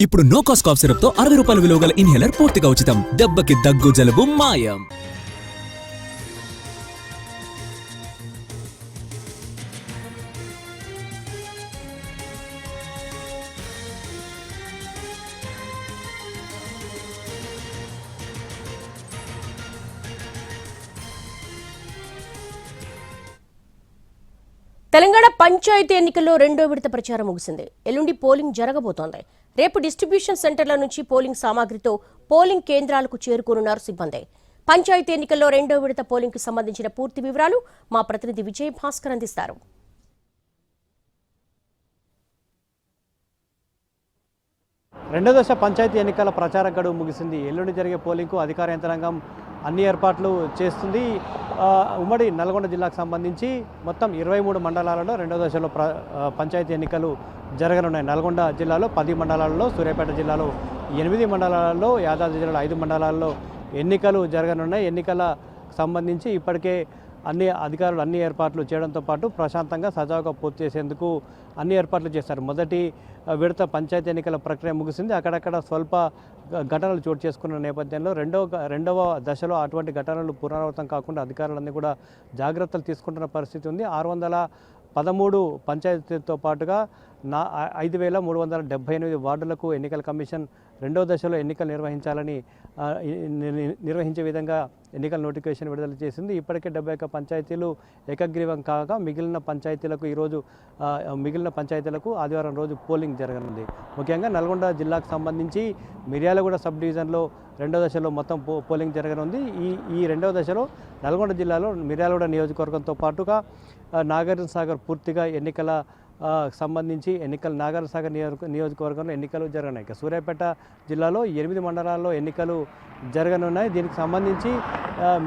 ఇప్పుడు no cost cough సిరప్తో అరవై రూపాయల విలువ గల ఇన్హేలర్ పూర్తిగా ఉచితం. దెబ్బకి దగ్గు జలుబు మాయం. తెలంగాణ పంచాయతీ ఎన్నికల్లో రెండో విడత ప్రచారం ముగిసింది. ఎల్లుండి పోలింగ్ జరగబోతోంది. రేపు డిస్ట్రిబ్యూషన్ సెంటర్ల నుంచి పోలింగ్ సామాగ్రితో పోలింగ్ కేంద్రాలకు చేరుకోనున్నారు సిబ్బంది. పంచాయతీ ఎన్నికల్లో రెండో విడత పోలింగ్కు సంబంధించిన పూర్తి వివరాలు మా ప్రతినిధి విజయ్ భాస్కర్ అందిస్తారు. రెండో దశ పంచాయతీ ఎన్నికల ప్రచార గడువు ముగిసింది. ఎల్లుండి జరిగే పోలింగ్కు అధికార యంత్రాంగం అన్ని ఏర్పాట్లు చేస్తుంది. ఉమ్మడి నల్గొండ జిల్లాకు సంబంధించి మొత్తం ఇరవై మూడు మండలాలలో రెండో దశలో ప్ర పంచాయతీ ఎన్నికలు జరగనున్నాయి. నల్గొండ జిల్లాలో పది మండలాలలో సూర్యాపేట జిల్లాలో ఎనిమిది మండలాలలో యాదాద్రి జిల్లాలో ఐదు మండలాల్లో ఎన్నికలు జరగనున్నాయి. ఎన్నికల సంబంధించి ఇప్పటికే అన్ని అధికారులు అన్ని ఏర్పాట్లు చేయడంతో పాటు ప్రశాంతంగా సజావుగా పూర్తి చేసేందుకు అన్ని ఏర్పాట్లు చేశారు. మొదటి విడత పంచాయతీ ఎన్నికల ప్రక్రియ ముగిసింది. అక్కడక్కడ స్వల్ప ఘటనలు చోటు చేసుకున్న నేపథ్యంలో రెండవ రెండవ దశలో అటువంటి ఘటనలు పునరావృతం కాకుండా అధికారులన్నీ కూడా జాగ్రత్తలు తీసుకుంటున్న పరిస్థితి ఉంది. ఆరు వందల పదమూడు పంచాయతీతో పాటుగా నా ఐదు వేల మూడు వందల డెబ్బై ఎనిమిది వార్డులకు ఎన్నికల కమిషన్ రెండో దశలో ఎన్నికలు నిర్వహించాలని నిర్వహించే విధంగా ఎన్నికల నోటిఫికేషన్ విడుదల చేసింది. ఇప్పటికే డెబ్బై ఒక్క పంచాయతీలు ఏకగ్రీవం కాగా మిగిలిన పంచాయతీలకు ఈరోజు మిగిలిన పంచాయతీలకు ఆదివారం రోజు పోలింగ్ జరగనుంది. ముఖ్యంగా నల్గొండ జిల్లాకు సంబంధించి మిర్యాలగూడ సబ్ డివిజన్లో రెండో దశలో మొత్తం పో పోలింగ్ జరగనుంది. ఈ ఈ రెండవ దశలో నల్గొండ జిల్లాలో మిర్యాలగూడ నియోజకవర్గంతో పాటుగా నాగార్జున సాగర్ పూర్తిగా ఎన్నికల సంబంధించి ఎన్నికలు నాగార్జునసాగర్ నియోజక నియోజకవర్గంలో ఎన్నికలు జరగనున్నాయి. ఇక సూర్యాపేట జిల్లాలో ఎనిమిది మండలాల్లో ఎన్నికలు జరగనున్నాయి. దీనికి సంబంధించి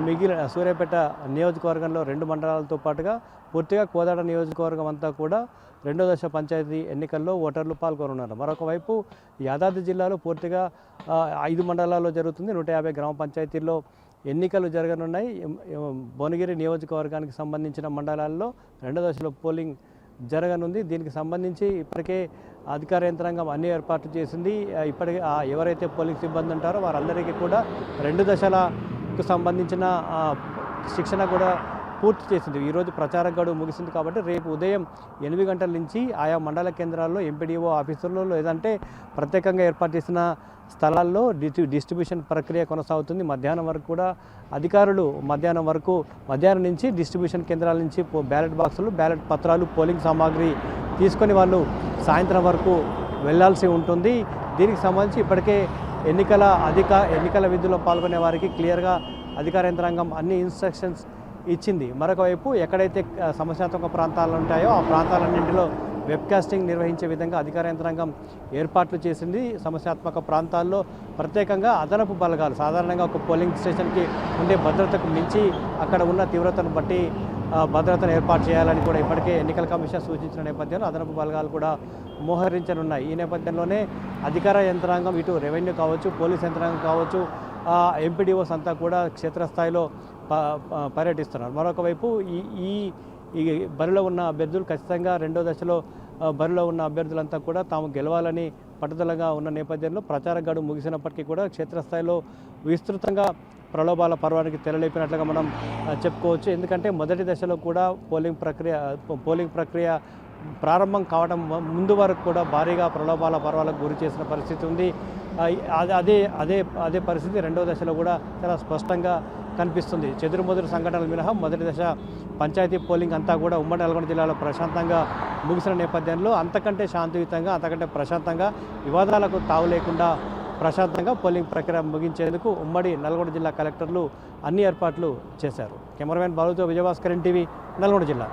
మిగిలిన సూర్యాపేట నియోజకవర్గంలో రెండు మండలాలతో పాటుగా పూర్తిగా కోదాడ నియోజకవర్గం అంతా కూడా రెండో దశ పంచాయతీ ఎన్నికల్లో ఓటర్లు పాల్గొనున్నారు. మరొకవైపు యాదాద్రి జిల్లాలో పూర్తిగా ఐదు మండలాల్లో జరుగుతుంది. నూట యాభై గ్రామ పంచాయతీల్లో ఎన్నికలు జరగనున్నాయి. భువనగిరి నియోజకవర్గానికి సంబంధించిన మండలాల్లో రెండో దశలో పోలింగ్ జరగనుంది. దీనికి సంబంధించి ఇప్పటికే అధికార యంత్రాంగం అన్ని ఏర్పాట్లు చేసింది. ఇప్పటికే ఎవరైతే పోలింగ్ సిబ్బంది ఉంటారో వారందరికీ కూడా రెండు దశలకు సంబంధించిన శిక్షణ కూడా పూర్తి చేసింది. ఈరోజు ప్రచార గడువు ముగిసింది కాబట్టి రేపు ఉదయం ఎనిమిది గంటల నుంచి ఆయా మండల కేంద్రాల్లో ఎంపీడీఓ ఆఫీసుల్లో లేదంటే ప్రత్యేకంగా ఏర్పాటు చేసిన స్థలాల్లో డిస్ట్రి డిస్ట్రిబ్యూషన్ ప్రక్రియ కొనసాగుతుంది. మధ్యాహ్నం వరకు కూడా అధికారులు మధ్యాహ్నం వరకు మధ్యాహ్నం నుంచి డిస్ట్రిబ్యూషన్ కేంద్రాల నుంచి పో- బ్యాలెట్ బాక్సులు బ్యాలెట్ పత్రాలు పోలింగ్ సామాగ్రి తీసుకొని వాళ్ళు సాయంత్రం వరకు వెళ్ళాల్సి ఉంటుంది. దీనికి సంబంధించి ఇప్పటికే ఎన్నికల అధిక ఎన్నికల విధుల్లో పాల్గొనే వారికి క్లియర్గా అధికార యంత్రాంగం అన్ని ఇన్స్ట్రక్షన్స్ ఇచ్చింది. మరొక వైపు ఎక్కడైతే సమస్యాత్మక ప్రాంతాలు ఉంటాయో ఆ ప్రాంతాలన్నింటిలో వెబ్కాస్టింగ్ నిర్వహించే విధంగా అధికార యంత్రాంగం ఏర్పాట్లు చేసింది. సమస్యాత్మక ప్రాంతాల్లో ప్రత్యేకంగా అదనపు బలగాలు సాధారణంగా ఒక పోలింగ్ స్టేషన్కి ఉండే భద్రతకు మించి అక్కడ ఉన్న తీవ్రతను బట్టి భద్రతను ఏర్పాటు చేయాలని కూడా ఇప్పటికే ఎన్నికల కమిషన్ సూచించిన నేపథ్యంలో అదనపు బలగాలు కూడా మోహరించనున్నాయి. ఈ నేపథ్యంలోనే అధికార యంత్రాంగం ఇటు రెవెన్యూ కావచ్చు పోలీస్ యంత్రాంగం కావచ్చు ఎంపీడీఓస్ అంతా కూడా క్షేత్రస్థాయిలో ప- పర్యటిస్తున్నారు. మరొక వైపు ఈ ఈ ఈ బరిలో ఉన్న అభ్యర్థులు ఖచ్చితంగా రెండో దశలో బరిలో ఉన్న అభ్యర్థులంతా కూడా తాము గెలవాలని పట్టుదలగా ఉన్న నేపథ్యంలో ప్రచార గడువు ముగిసినప్పటికీ కూడా క్షేత్రస్థాయిలో విస్తృతంగా ప్రలోభాల పర్వానికి తెరలేపినట్లుగా మనం చెప్పుకోవచ్చు. ఎందుకంటే మొదటి దశలో కూడా పోలింగ్ ప్రక్రియ పోలింగ్ ప్రక్రియ ప్రారంభం కావడం ముందు వరకు కూడా భారీగా ప్రలోభాల పర్వాలకు గురి చేసిన పరిస్థితి ఉంది. అదే అదే అదే అదే పరిస్థితి రెండో దశలో కూడా చాలా స్పష్టంగా కనిపిస్తుంది. చెదురుమదురు సంఘటనలు మినహా మొదటి దశ పంచాయతీ పోలింగ్ అంతా కూడా ఉమ్మడి నల్గొండ జిల్లాలో ప్రశాంతంగా ముగిసిన నేపథ్యంలో అంతకంటే శాంతియుతంగా అంతకంటే ప్రశాంతంగా వివాదాలకు తావు లేకుండా ప్రశాంతంగా పోలింగ్ ప్రక్రియ ముగించేందుకు ఉమ్మడి నల్గొండ జిల్లా కలెక్టర్లు అన్ని ఏర్పాట్లు చేశారు. కెమెరామెన్ బాలుతో విజయభాస్కర్ టీవీ నల్గొండ జిల్లా.